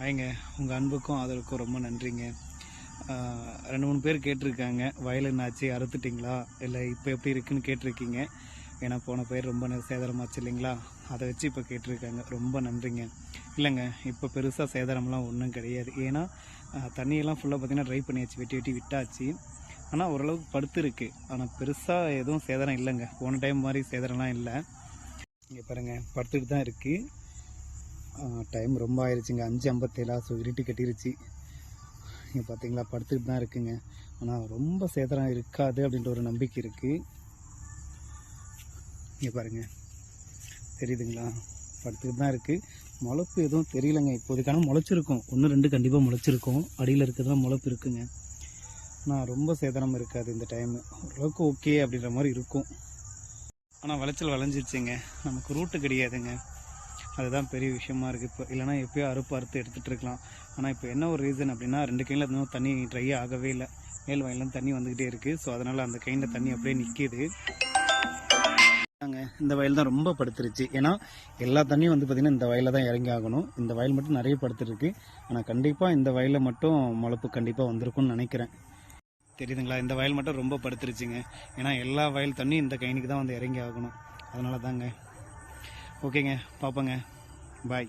ஹாய்ங்க. உங்கள் அன்புக்கும் அதற்கும் ரொம்ப நன்றிங்க. ரெண்டு மூணு பேர் கேட்டிருக்காங்க. வயல் என்னாச்சு அறுத்துட்டிங்களா? இல்லை இப்போ எப்படி இருக்குன்னு கேட்டிருக்கீங்க. ஏன்னா போன பயிர் ரொம்ப சேதாரமாச்சு இல்லைங்களா? அதை வச்சு இப்போ கேட்டிருக்காங்க. ரொம்ப நன்றிங்க. இல்லைங்க இப்போ பெருசாக சேதாரம்லாம் ஒன்றும் கிடையாது. ஏன்னா தண்ணியெல்லாம் ஃபுல்லாக பார்த்தீங்கன்னா ட்ரை பண்ணியாச்சு வெட்டி வெட்டி விட்டாச்சு. ஆனால் ஓரளவுக்கு படுத்துருக்கு ஆனால் பெருசாக எதுவும் சேதாரம் இல்லைங்க. போன டைம் மாதிரி சேதாரம்லாம் இல்லை. இங்கே பாருங்கள் படுத்துட்டு தான் இருக்குது டைம் ரொம்ப ஆயிடுச்சுங்க அஞ்சு ஐம்பத்தேழா ஸோ இருட்டு கட்டிருச்சு. இங்கே பார்த்தீங்களா படுத்துட்டு தான் இருக்குங்க. ஆனால் ரொம்ப சேதரம் இருக்காது அப்படின்ற ஒரு நம்பிக்கை இருக்குது இங்கே பாருங்க. தெரியுதுங்களா? படுத்துக்கிட்டு தான் இருக்குது முளப்பு எதுவும் தெரியலங்க. இப்போதைக்கான முளைச்சிருக்கும் ஒன்று ரெண்டு கண்டிப்பாக முளைச்சிருக்கும் அடியில் இருக்கிறதுலாம் முளப்பு இருக்குங்க. ஆனால் ரொம்ப சேதனம் இருக்காது இந்த டைம் ஓரளவுக்கு ஓகே அப்படின்ற மாதிரி இருக்கும். ஆனால் விளைச்சல் விளைஞ்சிருச்சுங்க. நமக்கு ரூட்டு கிடையாதுங்க. அதுதான் பெரிய விஷயமா இருக்குது இப்போ இல்லைனா எப்போயோ அறுப்பு அறுத்து எடுத்துகிட்டு இருக்கலாம் ஆனால் இப்போ என்ன ஒரு ரீசன் அப்படின்னா ரெண்டு கையில் இன்னும் தண்ணி ட்ரை ஆகவே இல்லை. மேல் வயல்லாம் தண்ணி வந்துக்கிட்டே இருக்குது ஸோ அதனால் அந்த கையில் தண்ணி அப்படியே நிற்கிது இந்த வயல் தான் ரொம்ப படுத்துருச்சு. ஏன்னா எல்லா தண்ணியும் வந்து பார்த்திங்கன்னா இந்த வயலில் தான் இறங்கி ஆகணும். இந்த வயல் மட்டும் நிறைய படுத்துருக்கு. ஆனால் கண்டிப்பாக இந்த வயலில் மட்டும் முளப்பு கண்டிப்பாக வந்திருக்கும்னு நினைக்கிறேன். தெரியுதுங்களா? இந்த வயல் மட்டும் ரொம்ப படுத்துருச்சுங்க. ஏன்னா எல்லா வயல் தண்ணியும் இந்த கைனிக்கு தான் வந்து இறங்கி ஆகணும். அதனால தாங்க ஓகேங்க பார்ப்போங்க. பாய்